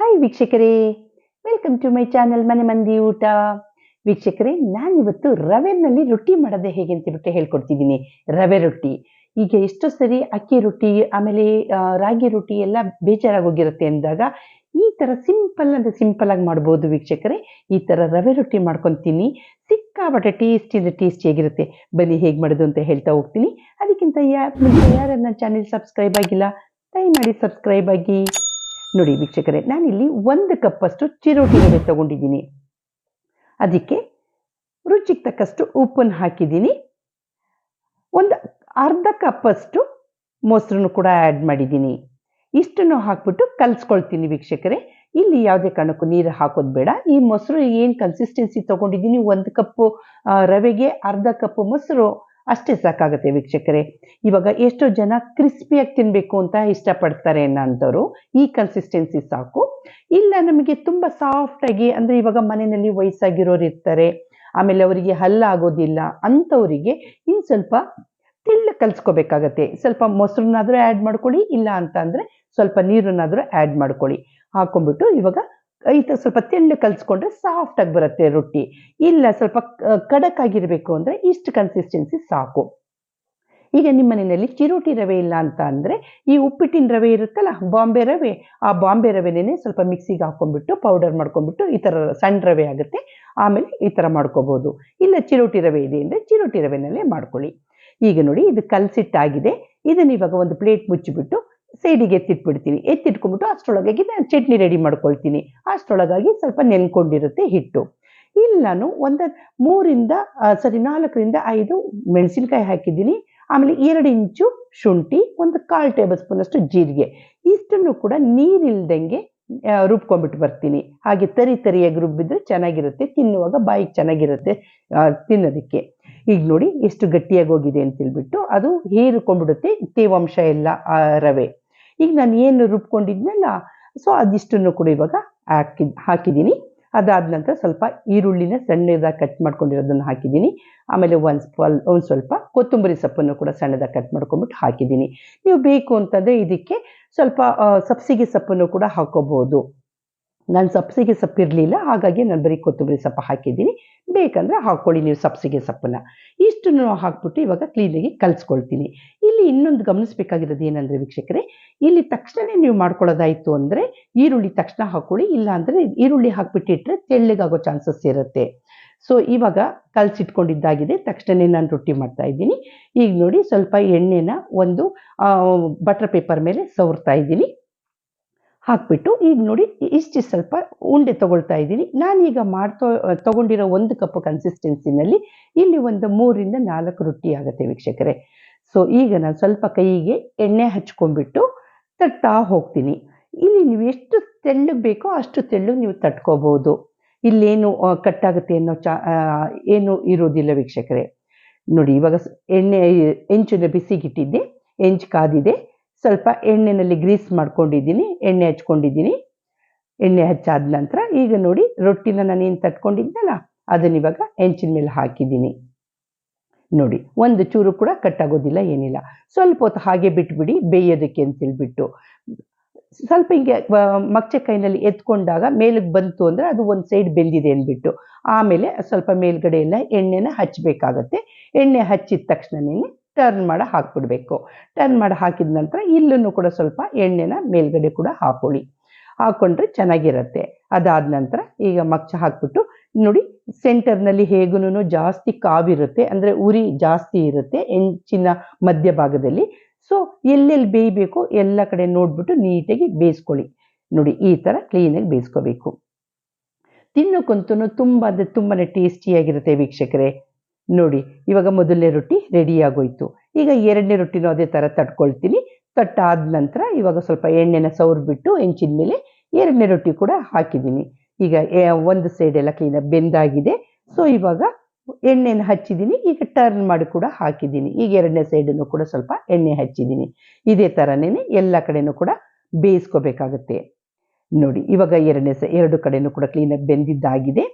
Hi ವೀಕ್ಷಕರೇ. Welcome to my channel ಮನೆ ಮಂದಿ ಊಟ. ವೀಕ್ಷಕರೇ, ನಾನಿವತ್ತು ರವೆನಲ್ಲಿ ರೊಟ್ಟಿ ಮಾಡೋದೇ ಹೇಗೆ ಅಂತ ಬಿಟ್ಟು ಹೇಳ್ಕೊಡ್ತಿದ್ದೀನಿ. ರವೆ ರೊಟ್ಟಿ. ಈಗ ಎಷ್ಟೋ ಸರಿ ಅಕ್ಕಿ ರೊಟ್ಟಿ, ಆಮೇಲೆ ರಾಗಿ ರೊಟ್ಟಿ ಎಲ್ಲ ಬೇಜಾರಾಗೋಗಿರುತ್ತೆ ಅಂದಾಗ ಈ ಥರ ಸಿಂಪಲ್ ಅಂದರೆ ಸಿಂಪಲ್ ಆಗಿ ಮಾಡ್ಬೋದು ವೀಕ್ಷಕರೇ. ಈ ಥರ ರವೆ ರೊಟ್ಟಿ ಮಾಡ್ಕೊತೀನಿ. ಸಿಕ್ಕಾಪಟ್ಟೆ ಟೇಸ್ಟಿ ಅಂದರೆ ಟೇಸ್ಟಿಯಾಗಿರುತ್ತೆ ಬನ್ನಿ ಹೇಗೆ ಮಾಡೋದು ಅಂತ ಹೇಳ್ತಾ ಹೋಗ್ತೀನಿ. ಅದಕ್ಕಿಂತ ಯಾ ಮುಂಚೆ ಯಾರು ನನ್ನ ಚಾನೆಲ್ ಸಬ್ಸ್ಕ್ರೈಬ್ ಆಗಿಲ್ಲ ಟ್ರೈ ಮಾಡಿ ಸಬ್ಸ್ಕ್ರೈಬ್ ಆಗಿ. ನೋಡಿ ವೀಕ್ಷಕರೇ, ನಾನಿಲ್ಲಿ ಒಂದು ಕಪ್ಪಷ್ಟು ಚಿರೋಟಿ ರವೆ ತಗೊಂಡಿದ್ದೀನಿ. ಅದಕ್ಕೆ ರುಚಿಗೆ ತಕ್ಕಷ್ಟು ಉಪ್ಪನ್ನು ಹಾಕಿದ್ದೀನಿ. ಒಂದು ಅರ್ಧ ಕಪ್ಪಷ್ಟು ಮೊಸರನ್ನು ಕೂಡ ಆ್ಯಡ್ ಮಾಡಿದ್ದೀನಿ. ಇಷ್ಟನ್ನು ಹಾಕ್ಬಿಟ್ಟು ಕಲಿಸ್ಕೊಳ್ತೀನಿ ವೀಕ್ಷಕರೇ. ಇಲ್ಲಿ ಯಾವುದೇ ಕಾರಣಕ್ಕೂ ನೀರು ಹಾಕೋದು ಬೇಡ. ಈ ಮೊಸರು ಏನು ಕನ್ಸಿಸ್ಟೆನ್ಸಿ ತೊಗೊಂಡಿದ್ದೀನಿ? ಒಂದು ಕಪ್ಪು ರವೆಗೆ ಅರ್ಧ ಕಪ್ಪು ಮೊಸರು ಅಷ್ಟೇ ಸಾಕಾಗುತ್ತೆ ವೀಕ್ಷಕರೇ. ಇವಾಗ ಎಷ್ಟೋ ಜನ ಕ್ರಿಸ್ಪಿಯಾಗಿ ತಿನ್ನಬೇಕು ಅಂತ ಇಷ್ಟಪಡ್ತಾರೆ ಅನ್ನೋಂಥವ್ರು, ಈ ಕನ್ಸಿಸ್ಟೆನ್ಸಿ ಸಾಕು. ಇಲ್ಲ ನಮಗೆ ತುಂಬ ಸಾಫ್ಟಾಗಿ ಅಂದರೆ ಇವಾಗ ಮನೆಯಲ್ಲಿ ವಯಸ್ಸಾಗಿರೋರು ಇರ್ತಾರೆ, ಆಮೇಲೆ ಅವರಿಗೆ ಹಲ್ಲಾಗೋದಿಲ್ಲ ಅಂಥವರಿಗೆ ಇನ್ನು ಸ್ವಲ್ಪ ತಿಳ್ಳ ಕಲಿಸ್ಕೋಬೇಕಾಗತ್ತೆ. ಸ್ವಲ್ಪ ಮೊಸರನ್ನಾದರೂ ಆ್ಯಡ್ ಮಾಡ್ಕೊಳ್ಳಿ, ಇಲ್ಲ ಅಂತ ಅಂದರೆ ಸ್ವಲ್ಪ ನೀರನ್ನಾದರೂ ಆ್ಯಡ್ ಮಾಡ್ಕೊಳ್ಳಿ. ಹಾಕೊಂಡ್ಬಿಟ್ಟು ಇವಾಗ ಈ ಥರ ಸ್ವಲ್ಪ ತೆಳ್ಳು ಕಲಿಸ್ಕೊಂಡ್ರೆ ಸಾಫ್ಟಾಗಿ ಬರುತ್ತೆ ರೊಟ್ಟಿ. ಇಲ್ಲ ಸ್ವಲ್ಪ ಖಡಕ್ ಆಗಿರಬೇಕು ಅಂದರೆ ಇಷ್ಟು ಕನ್ಸಿಸ್ಟೆನ್ಸಿ ಸಾಕು. ಈಗ ನಿಮ್ಮ ಮನೆಯಲ್ಲಿ ಚಿರೋಟಿ ರವೆ ಇಲ್ಲ ಅಂತ ಅಂದರೆ ಈ ಉಪ್ಪಿಟ್ಟಿನ ರವೆ ಇರುತ್ತಲ್ಲ, ಬಾಂಬೆ ರವೆ, ಆ ಬಾಂಬೆ ರವೆನೇ ಸ್ವಲ್ಪ ಮಿಕ್ಸಿಗೆ ಹಾಕೊಂಡ್ಬಿಟ್ಟು ಪೌಡರ್ ಮಾಡ್ಕೊಂಡ್ಬಿಟ್ಟು ಈ ಥರ ಸಣ್ಣ ರವೆ ಆಗುತ್ತೆ. ಆಮೇಲೆ ಈ ಥರ ಮಾಡ್ಕೋಬೋದು. ಇಲ್ಲ ಚಿರೋಟಿ ರವೆ ಇದೆ ಅಂದರೆ ಚಿರೋಟಿ ರವೆನಲ್ಲೇ ಮಾಡ್ಕೊಳ್ಳಿ. ಈಗ ನೋಡಿ ಇದು ಕಲಸಿಟ್ಟಾಗಿದೆ. ಇದನ್ನ ಇವಾಗ ಒಂದು ಪ್ಲೇಟ್ ಮುಚ್ಚಿಬಿಟ್ಟು ಸೈಡಿಗೆ ಎತ್ತಿಟ್ಬಿಡ್ತೀನಿ ಎತ್ತಿಟ್ಕೊಂಡ್ಬಿಟ್ಟು ಅಷ್ಟರೊಳಗಾಗಿ ನಾನು ಚಟ್ನಿ ರೆಡಿ ಮಾಡ್ಕೊಳ್ತೀನಿ. ಅಷ್ಟರೊಳಗಾಗಿ ಸ್ವಲ್ಪ ನೆನ್ಕೊಂಡಿರುತ್ತೆ ಹಿಟ್ಟು. ಇಲ್ಲಿ ನಾನು ಒಂದು ಮೂರಿಂದ ಸರಿ ನಾಲ್ಕರಿಂದ ಐದು ಮೆಣಸಿನ್ಕಾಯಿ ಹಾಕಿದ್ದೀನಿ. ಆಮೇಲೆ ಎರಡು ಇಂಚು ಶುಂಠಿ, ಒಂದು ಕಾಲು ಟೇಬಲ್ ಸ್ಪೂನ್ ಅಷ್ಟು ಜೀರಿಗೆ. ಇಷ್ಟನ್ನು ಕೂಡ ನೀರಿಲ್ದಂಗೆ ರುಬ್ಕೊಂಡ್ಬಿಟ್ಟು ಬರ್ತೀನಿ. ಹಾಗೆ ತರಿ ತರಿಯಾಗಿ ರುಬ್ಬಿದ್ರೆ ಚೆನ್ನಾಗಿರುತ್ತೆ. ತಿನ್ನುವಾಗ ಬಾಯಿಗೆ ಚೆನ್ನಾಗಿರುತ್ತೆ ತಿನ್ನೋದಕ್ಕೆ. ಈಗ ನೋಡಿ ಎಷ್ಟು ಗಟ್ಟಿಯಾಗಿ ಹೋಗಿದೆ ಅಂತ ಹೇಳ್ಬಿಟ್ಟು ಅದು ಹೀರಿಕೊಂಡ್ಬಿಡುತ್ತೆ ತೇವಾಂಶ ಎಲ್ಲ ರವೆ. ಈಗ ನಾನು ಏನು ರುಬ್ಕೊಂಡಿದ್ನಲ್ಲ ಸೊ ಅದಿಷ್ಟನ್ನು ಕೂಡ ಇವಾಗ ಹಾಕಿ, ಹಾಕಿದ್ದೀನಿ. ಅದಾದ ನಂತರ ಸ್ವಲ್ಪ ಈರುಳ್ಳಿನ ಸಣ್ಣದಾಗಿ ಕಟ್ ಮಾಡ್ಕೊಂಡಿರೋದನ್ನು ಹಾಕಿದ್ದೀನಿ. ಆಮೇಲೆ ಒಂದು ಸ್ವಲ್ ಒಂದು ಸ್ವಲ್ಪ ಕೊತ್ತಂಬರಿ ಸೊಪ್ಪನ್ನು ಕೂಡ ಸಣ್ಣದಾಗಿ ಕಟ್ ಮಾಡ್ಕೊಂಬಿಟ್ಟು ಹಾಕಿದ್ದೀನಿ. ನೀವು ಬೇಕು ಅಂತಂದರೆ ಇದಕ್ಕೆ ಸ್ವಲ್ಪ ಸಬ್ಸಿಗೆ ಸೊಪ್ಪನ್ನು ಕೂಡ ಹಾಕೋಬಹುದು. ನಾನು ಸಬ್ಸಿಗೆ ಸೊಪ್ಪು ಇರಲಿಲ್ಲ ಹಾಗಾಗಿ ನಾನು ಬರೀ ಕೊತ್ತಂಬರಿ ಸೊಪ್ಪು ಹಾಕಿದ್ದೀನಿ. ಬೇಕಂದರೆ ಹಾಕ್ಕೊಳ್ಳಿ ನೀವು ಸಬ್ಸಿಗೆ ಸೊಪ್ಪನ್ನು. ಇಷ್ಟನ್ನು ಹಾಕ್ಬಿಟ್ಟು ಇವಾಗ ಕ್ಲೀನಾಗಿ ಕಲಿಸ್ಕೊಳ್ತೀನಿ. ಇಲ್ಲಿ ಇನ್ನೊಂದು ಗಮನಿಸಬೇಕಾಗಿರೋದು ಏನಂದ್ರೆ ವೀಕ್ಷಕರೇ, ಇಲ್ಲಿ ತಕ್ಷಣವೇ ನೀವು ಮಾಡ್ಕೊಳ್ಳೋದಾಯಿತು ಅಂದರೆ ಈರುಳ್ಳಿ ತಕ್ಷಣ ಹಾಕೊಳ್ಳಿ ಇಲ್ಲ ಅಂದರೆ ಈರುಳ್ಳಿ ಹಾಕ್ಬಿಟ್ಟಿಟ್ರೆ ತೆಳ್ಳಗಾಗೋ ಚಾನ್ಸಸ್ ಇರುತ್ತೆ. ಸೊ ಇವಾಗ ಕಲಸಿಟ್ಕೊಂಡಿದ್ದಾಗಿದೆ, ತಕ್ಷಣನೇ ನಾನು ರೊಟ್ಟಿ ಮಾಡ್ತಾ ಇದ್ದೀನಿ. ಈಗ ನೋಡಿ, ಸ್ವಲ್ಪ ಎಣ್ಣೆನ ಒಂದು ಬಟರ್ ಪೇಪರ್ ಮೇಲೆ ಸವರ್ತಾ ಇದ್ದೀನಿ. ಹಾಕ್ಬಿಟ್ಟು, ಈಗ ನೋಡಿ, ಇಷ್ಟು ಸ್ವಲ್ಪ ಉಂಡೆ ತಗೊಳ್ತಾ ಇದ್ದೀನಿ. ನಾನೀಗ ಮಾಡ್ತೋ, ತಗೊಂಡಿರೋ ಒಂದು ಕಪ್ ಕನ್ಸಿಸ್ಟೆನ್ಸಿನಲ್ಲಿ ಇಲ್ಲಿ ಒಂದು ಮೂರಿಂದ ನಾಲ್ಕು ರೊಟ್ಟಿ ಆಗುತ್ತೆ ವೀಕ್ಷಕರೇ. ಸೊ ಈಗ ನಾನು ಸ್ವಲ್ಪ ಕೈಗೆ ಎಣ್ಣೆ ಹಚ್ಕೊಂಡ್ಬಿಟ್ಟು ತಟ್ತಾ ಹೋಗ್ತೀನಿ. ಇಲ್ಲಿ ನೀವು ಎಷ್ಟು ತೆಳ್ಳಗೆ ಬೇಕೋ ಅಷ್ಟು ತೆಳ್ಳು ನೀವು ತಟ್ಕೋಬೋದು. ಇಲ್ಲೇನು ಕಟ್ಟಾಗುತ್ತೆ ಅನ್ನೋ ಚಾ ಏನು ಇರೋದಿಲ್ಲ ವೀಕ್ಷಕರೇ. ನೋಡಿ, ಇವಾಗ ಎಣ್ಣೆ ಹೆಂಚನ್ನ ಬಿಸಿಗಿಟ್ಟಿದ್ದೆ, ಹೆಂಚು ಕಾದಿದೆ. ಸ್ವಲ್ಪ ಎಣ್ಣೆನಲ್ಲಿ ಗ್ರೀಸ್ ಮಾಡ್ಕೊಂಡಿದ್ದೀನಿ, ಎಣ್ಣೆ ಹಚ್ಕೊಂಡಿದ್ದೀನಿ. ಎಣ್ಣೆ ಹಚ್ಚಾದ ನಂತರ ಈಗ ನೋಡಿ, ರೊಟ್ಟಿನ ನಾನೇನು ತಟ್ಕೊಂಡಿದ್ದೆನಲ್ಲ ಅದನ್ನ ಇವಾಗ ಹೆಂಚಿನ ಮೇಲೆ ಹಾಕಿದ್ದೀನಿ. ನೋಡಿ, ಒಂದು ಚೂರು ಕೂಡ ಕಟ್ಟಾಗೋದಿಲ್ಲ, ಏನಿಲ್ಲ. ಸ್ವಲ್ಪ ಹೊತ್ತು ಹಾಗೆ ಬಿಟ್ಬಿಡಿ, ಬೇಯೋದಕ್ಕೆ ಅಂತೇಳ್ಬಿಟ್ಟು ಸ್ವಲ್ಪ ಹಿಂಗೆ ಮಗ್ಚೆ ಕೈನಲ್ಲಿ ಎತ್ಕೊಂಡಾಗ ಮೇಲಕ್ಕೆ ಬಂತು ಅಂದರೆ ಅದು ಒಂದು ಸೈಡ್ ಬೆಂದಿದೆ ಅಂದ್ಬಿಟ್ಟು. ಆಮೇಲೆ ಸ್ವಲ್ಪ ಮೇಲ್ಗಡೆ ಎಲ್ಲ ಎಣ್ಣೆನ ಹಚ್ಚಬೇಕಾಗತ್ತೆ ಎಣ್ಣೆ ಹಚ್ಚಿದ ತಕ್ಷಣನೇ ಟರ್ನ್ ಮಾಡಿ ಹಾಕ್ಬಿಡ್ಬೇಕು. ಟರ್ನ್ ಮಾಡಿ ಹಾಕಿದ ನಂತರ ಇಲ್ಲೂ ಕೂಡ ಸ್ವಲ್ಪ ಎಣ್ಣೆನ ಮೇಲ್ಗಡೆ ಕೂಡ ಹಾಕೊಳ್ಳಿ. ಹಾಕೊಂಡ್ರೆ ಚೆನ್ನಾಗಿರತ್ತೆ. ಅದಾದ ನಂತರ ಈಗ ಮಗ್ಚ ಹಾಕ್ಬಿಟ್ಟು ನೋಡಿ ಸೆಂಟರ್ನಲ್ಲಿ ಹೇಗೂ ಜಾಸ್ತಿ ಕಾವಿರುತ್ತೆ, ಅಂದರೆ ಉರಿ ಜಾಸ್ತಿ ಇರುತ್ತೆ ಹೆಂಚಿನ ಮಧ್ಯಭಾಗದಲ್ಲಿ. ಸೊ ಎಲ್ಲೆಲ್ಲಿ ಬೇಯಬೇಕು ಎಲ್ಲ ಕಡೆ ನೋಡ್ಬಿಟ್ಟು ನೀಟಾಗಿ ಬೇಯಿಸ್ಕೊಳ್ಳಿ. ನೋಡಿ, ಈ ಥರ ಕ್ಲೀನಾಗಿ ಬೇಯಿಸ್ಕೋಬೇಕು. ತಿನ್ನೋಕ್ಕಂತೂ ತುಂಬ, ಅಂದರೆ ತುಂಬಾ ಟೇಸ್ಟಿಯಾಗಿರುತ್ತೆ ವೀಕ್ಷಕರೇ. ನೋಡಿ, ಇವಾಗ ಮೊದಲನೇ ರೊಟ್ಟಿ ರೆಡಿ ಆಗೋಯ್ತು. ಈಗ ಎರಡನೇ ರೊಟ್ಟಿನೂ ಅದೇ ಥರ ತಟ್ಕೊಳ್ತೀನಿ. ತಟ್ಟಾದ ನಂತರ ಇವಾಗ ಸ್ವಲ್ಪ ಎಣ್ಣೆನ ಸವರ್ಬಿಟ್ಟು ಹೆಂಚಿನ ಮೇಲೆ ಎರಡನೇ ರೊಟ್ಟಿ ಕೂಡ ಹಾಕಿದ್ದೀನಿ. ಈಗ ಒಂದು ಸೈಡ್ ಎಲ್ಲ ಕ್ಲೀನಾಗಿ ಬೆಂದಾಗಿದೆ. ಸೊ ಇವಾಗ ಎಣ್ಣೆನ ಹಚ್ಚಿದ್ದೀನಿ. ಈಗ ಟರ್ನ್ ಮಾಡಿ ಕೂಡ ಹಾಕಿದ್ದೀನಿ. ಈಗ ಎರಡನೇ ಸೈಡನ್ನು ಕೂಡ ಸ್ವಲ್ಪ ಎಣ್ಣೆ ಹಚ್ಚಿದ್ದೀನಿ. ಇದೇ ಥರನೇ ಎಲ್ಲ ಕಡೆನೂ ಕೂಡ ಬೇಯಿಸ್ಕೋಬೇಕಾಗುತ್ತೆ. ನೋಡಿ, ಇವಾಗ ಎರಡನೇ ಸ, ಎರಡು ಕಡೆನೂ ಕೂಡ ಕ್ಲೀನಾಗಿ ಬೆಂದಿದ್ದಾಗಿದೆ.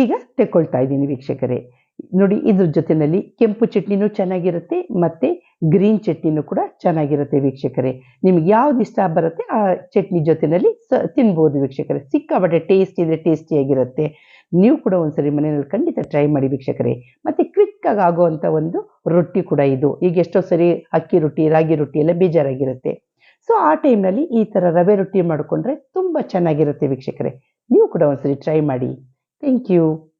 ಈಗ ತೆಕ್ಕೊಳ್ತಾ ಇದ್ದೀನಿ ವೀಕ್ಷಕರೇ. ನೋಡಿ, ಇದ್ರ ಜೊತೆಯಲ್ಲಿ ಕೆಂಪು ಚಟ್ನಿನೂ ಚೆನ್ನಾಗಿರುತ್ತೆ. ಮತ್ತು ಗ್ರೀನ್ ಚಟ್ನಿನೂ ಕೂಡ ಚೆನ್ನಾಗಿರುತ್ತೆ ವೀಕ್ಷಕರೇ. ನಿಮ್ಗೆ ಯಾವ್ದು ಇಷ್ಟ ಬರುತ್ತೆ ಆ ಚಟ್ನಿ ಜೊತೆಯಲ್ಲಿ ಸ ತಿನ್ಬೋದು ವೀಕ್ಷಕರೇ. ಸಿಕ್ಕಾಪಟ್ಟೆ ಟೇಸ್ಟ್ ಇದೆ ಟೇಸ್ಟಿಯಾಗಿರುತ್ತೆ ನೀವು ಕೂಡ ಒಂದ್ಸರಿ ಮನೆಯಲ್ಲಿ ಖಂಡಿತ ಟ್ರೈ ಮಾಡಿ ವೀಕ್ಷಕರೇ. ಮತ್ತು ಕ್ವಿಕ್ಕಾಗಿ ಆಗುವಂಥ ಒಂದು ರೊಟ್ಟಿ ಕೂಡ ಇದು. ಈಗ ಎಷ್ಟೋ ಸರಿ ಅಕ್ಕಿ ರೊಟ್ಟಿ, ರಾಗಿ ರೊಟ್ಟಿ ಎಲ್ಲ ಬೇಜಾರಾಗಿರುತ್ತೆ. ಸೊ, ಆ ಟೈಮ್ನಲ್ಲಿ ಈ ಥರ ರವೆ ರೊಟ್ಟಿ ಮಾಡಿಕೊಂಡ್ರೆ ತುಂಬ ಚೆನ್ನಾಗಿರುತ್ತೆ ವೀಕ್ಷಕರೇ. ನೀವು ಕೂಡ ಒಂದ್ಸರಿ ಟ್ರೈ ಮಾಡಿ. Thank you.